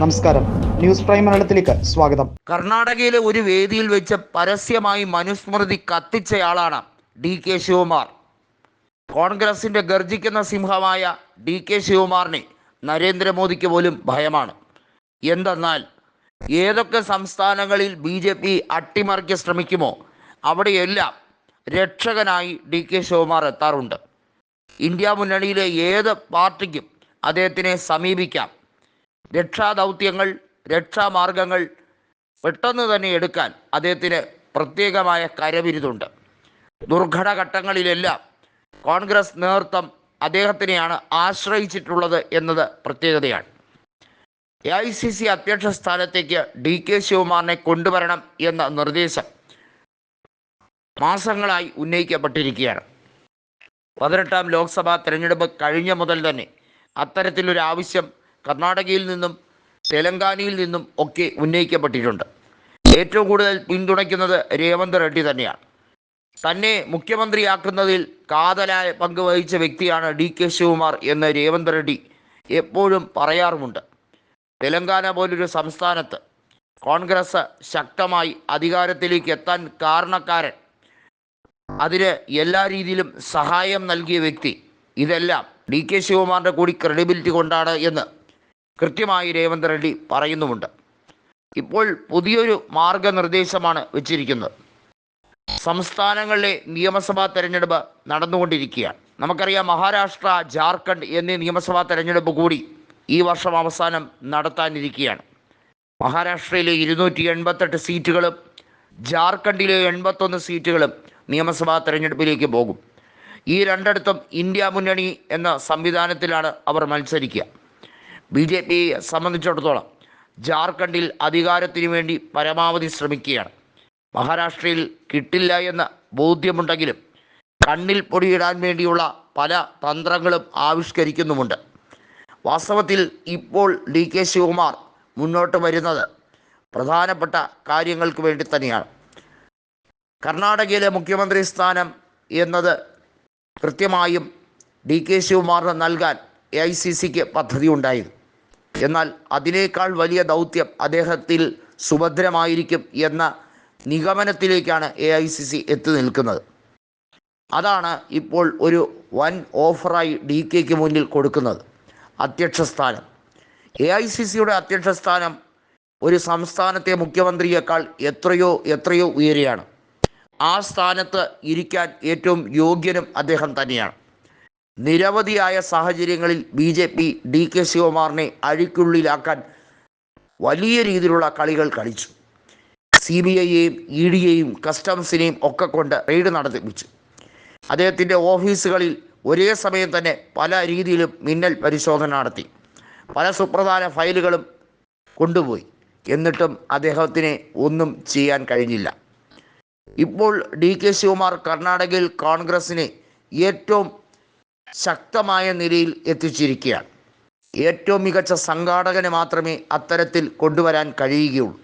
നമസ്കാരം. News prime മലയാളത്തിലേക്ക് സ്വാഗതം. കർണാടകയിലെ ഒരു വേദിയിൽ വെച്ച് പരസ്യമായി മനുസ്മൃതി കത്തിച്ചയാളാണ് ഡി കെ ശിവകുമാർ. കോൺഗ്രസിന്റെ ഗർജിക്കുന്ന സിംഹമായ ഡി കെ ശിവകുമാറിനെ നരേന്ദ്രമോദിക്ക് പോലും ഭയമാണ്. എന്തെന്നാൽ ഏതൊക്കെ സംസ്ഥാനങ്ങളിൽ ബി ജെ പി അട്ടിമറിക്ക് ശ്രമിക്കുമോ അവിടെയെല്ലാം രക്ഷകനായി ഡി കെ ശിവകുമാർ എത്താറുണ്ട്. ഇന്ത്യ മുന്നണിയിലെ ഏത് പാർട്ടിക്കും അദ്ദേഹത്തിനെ സമീപിക്കാം. രക്ഷാദൗത്യങ്ങൾ രക്ഷാമാർഗങ്ങൾ പെട്ടെന്ന് തന്നെ എടുക്കാൻ അദ്ദേഹത്തിന് പ്രത്യേകമായ കരവിരുതുണ്ട്. ദുർഘട ഘട്ടങ്ങളിലെല്ലാം കോൺഗ്രസ് നേതൃത്വം അദ്ദേഹത്തിനെയാണ് ആശ്രയിച്ചിട്ടുള്ളത് എന്നത് പ്രത്യേകതയാണ്. എ ഐ സി സി അധ്യക്ഷ സ്ഥാനത്തേക്ക് ഡി കെ ശിവകുമാറിനെ കൊണ്ടുവരണം എന്ന നിർദ്ദേശം മാസങ്ങളായി ഉന്നയിക്കപ്പെട്ടിരിക്കുകയാണ്. പതിനെട്ടാം ലോക്സഭാ തെരഞ്ഞെടുപ്പ് കഴിഞ്ഞ മുതൽ തന്നെ അത്തരത്തിലൊരു ആവശ്യം കർണാടകയിൽ നിന്നും തെലങ്കാനയിൽ നിന്നും ഒക്കെ ഉന്നയിക്കപ്പെട്ടിട്ടുണ്ട്. ഏറ്റവും കൂടുതൽ പിന്തുണയ്ക്കുന്നത് രേവന്ത് റെഡ്ഡി തന്നെയാണ്. തന്നെ മുഖ്യമന്ത്രിയാക്കുന്നതിൽ കാതലായ പങ്ക് വഹിച്ച വ്യക്തിയാണ് ഡി കെ ശിവകുമാർ എന്ന് രേവന്ത് റെഡ്ഡി എപ്പോഴും പറയാറുമുണ്ട്. തെലങ്കാന പോലൊരു സംസ്ഥാനത്ത് കോൺഗ്രസ് ശക്തമായി അധികാരത്തിലേക്ക് എത്താൻ കാരണക്കാരൻ അതിന് എല്ലാ രീതിയിലും സഹായം നൽകിയ വ്യക്തി ഇതെല്ലാം ഡി കെ ശിവകുമാറിന്റെ കൂടി ക്രെഡിബിലിറ്റി കൊണ്ടാണ് എന്ന് കൃത്യമായി രേവന്ത് റെഡ്ഡി പറയുന്നുമുണ്ട്. ഇപ്പോൾ പുതിയൊരു മാർഗനിർദ്ദേശമാണ് വെച്ചിരിക്കുന്നത്. സംസ്ഥാനങ്ങളിലെ നിയമസഭാ തെരഞ്ഞെടുപ്പ് നടന്നുകൊണ്ടിരിക്കുകയാണ്. നമുക്കറിയാം മഹാരാഷ്ട്ര ജാർഖണ്ഡ് എന്നീ നിയമസഭാ തെരഞ്ഞെടുപ്പ് കൂടി ഈ വർഷം അവസാനം നടത്താനിരിക്കുകയാണ്. മഹാരാഷ്ട്രയിലെ ഇരുന്നൂറ്റി എൺപത്തെട്ട് സീറ്റുകളും ജാർഖണ്ഡിലെ എൺപത്തൊന്ന് സീറ്റുകളും നിയമസഭാ തെരഞ്ഞെടുപ്പിലേക്ക് പോകും. ഈ രണ്ടിടത്തും ഇന്ത്യ മുന്നണി എന്ന സംവിധാനത്തിലാണ് അവർ മത്സരിക്കുക. ബി ജെ പിയെ സംബന്ധിച്ചിടത്തോളം ജാർഖണ്ഡിൽ അധികാരത്തിന് വേണ്ടി പരമാവധി ശ്രമിക്കുകയാണ്. മഹാരാഷ്ട്രയിൽ കിട്ടില്ല എന്ന ബോധ്യമുണ്ടെങ്കിലും കണ്ണിൽ പൊടിയിടാൻ വേണ്ടിയുള്ള പല തന്ത്രങ്ങളും ആവിഷ്കരിക്കുന്നുമുണ്ട്. വാസ്തവത്തിൽ ഇപ്പോൾ ഡി കെ ശിവകുമാർ മുന്നോട്ട് വരുന്നത് പ്രധാനപ്പെട്ട കാര്യങ്ങൾക്ക് വേണ്ടി തന്നെയാണ്. കർണാടകയിലെ മുഖ്യമന്ത്രി സ്ഥാനം എന്നത് കൃത്യമായും ഡി കെ ശിവകുമാറിന് നൽകാൻ എ ഐ സി സിക്ക് പദ്ധതി ഉണ്ടായിരുന്നു എന്നാൽ അതിനേക്കാൾ വലിയ ദൗത്യം അദ്ദേഹത്തിൽ സുഭദ്രമായിരിക്കും എന്ന നിഗമനത്തിലേക്കാണ് എ ഐ സി സി എത്തി നിൽക്കുന്നത്. അതാണ് ഇപ്പോൾ ഒരു വൻ ഓഫറായി ഡി കെക്ക് മുന്നിൽ കൊടുക്കുന്നത്. അധ്യക്ഷ സ്ഥാനം. എ ഐ സി സിയുടെ അധ്യക്ഷ സ്ഥാനം ഒരു സംസ്ഥാനത്തെ മുഖ്യമന്ത്രിയേക്കാൾ എത്രയോ എത്രയോ ഉയരെയാണ്. ആ സ്ഥാനത്ത് ഇരിക്കാൻ ഏറ്റവും യോഗ്യനും അദ്ദേഹം തന്നെയാണ്. നിരവധിയായ സാഹചര്യങ്ങളിൽ B J P D K ശിവകുമാറിനെ അഴിക്കുള്ളിലാക്കാൻ വലിയ രീതിയിലുള്ള കളികൾ കളിച്ചു. സി ബി ഐയെയും ഇ ഡിയെയും കസ്റ്റംസിനെയും ഒക്കെ കൊണ്ട് റെയ്ഡ് നടത്തിപ്പിച്ചു. അദ്ദേഹത്തിന്റെ ഓഫീസുകളിൽ ഒരേ സമയം തന്നെ പല രീതിയിലും മിന്നൽ പരിശോധന നടത്തി. പല സുപ്രധാന ഫയലുകളും കൊണ്ടുപോയി. എന്നിട്ടും അദ്ദേഹത്തിന് ഒന്നും ചെയ്യാൻ കഴിഞ്ഞില്ല. ഇപ്പോൾ ഡി കെ ശിവകുമാർ കർണാടകയിൽ കോൺഗ്രസിനെ ഏറ്റവും ശക്തമായ നിലയിൽ എത്തിച്ചിരിക്കുകയാണ്. ഏറ്റവും മികച്ച സംഘാടകന് മാത്രമേ അത്തരത്തിൽ കൊണ്ടുവരാൻ കഴിയുകയുള്ളൂ.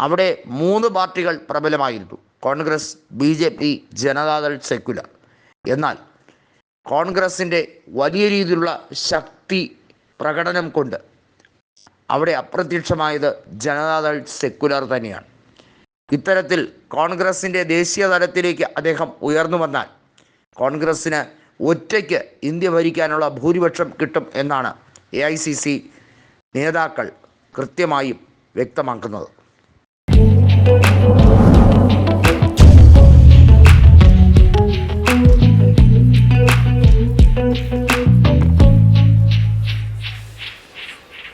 അവിടെ മൂന്ന് പാർട്ടികൾ പ്രബലമായിരുന്നു. Congress B J P Janata Dal secular. എന്നാൽ കോൺഗ്രസിന്റെ വലിയ രീതിയിലുള്ള ശക്തി പ്രകടനം കൊണ്ട് അവിടെ അപ്രത്യക്ഷമായത് ജനതാദൾ സെക്യുലർ തന്നെയാണ്. ഇത്തരത്തിൽ കോൺഗ്രസിന്റെ ദേശീയ തലത്തിലേക്ക് അദ്ദേഹം ഉയർന്നു വന്നാൽ കോൺഗ്രസ്സിന് ഒറ്റയ്ക്ക് ഇന്ത്യ ഭരിക്കാനുള്ള ഭൂരിപക്ഷം കിട്ടും എന്നാണ് എ ഐ സി സി നേതാക്കൾ കൃത്യമായും വ്യക്തമാക്കുന്നത്.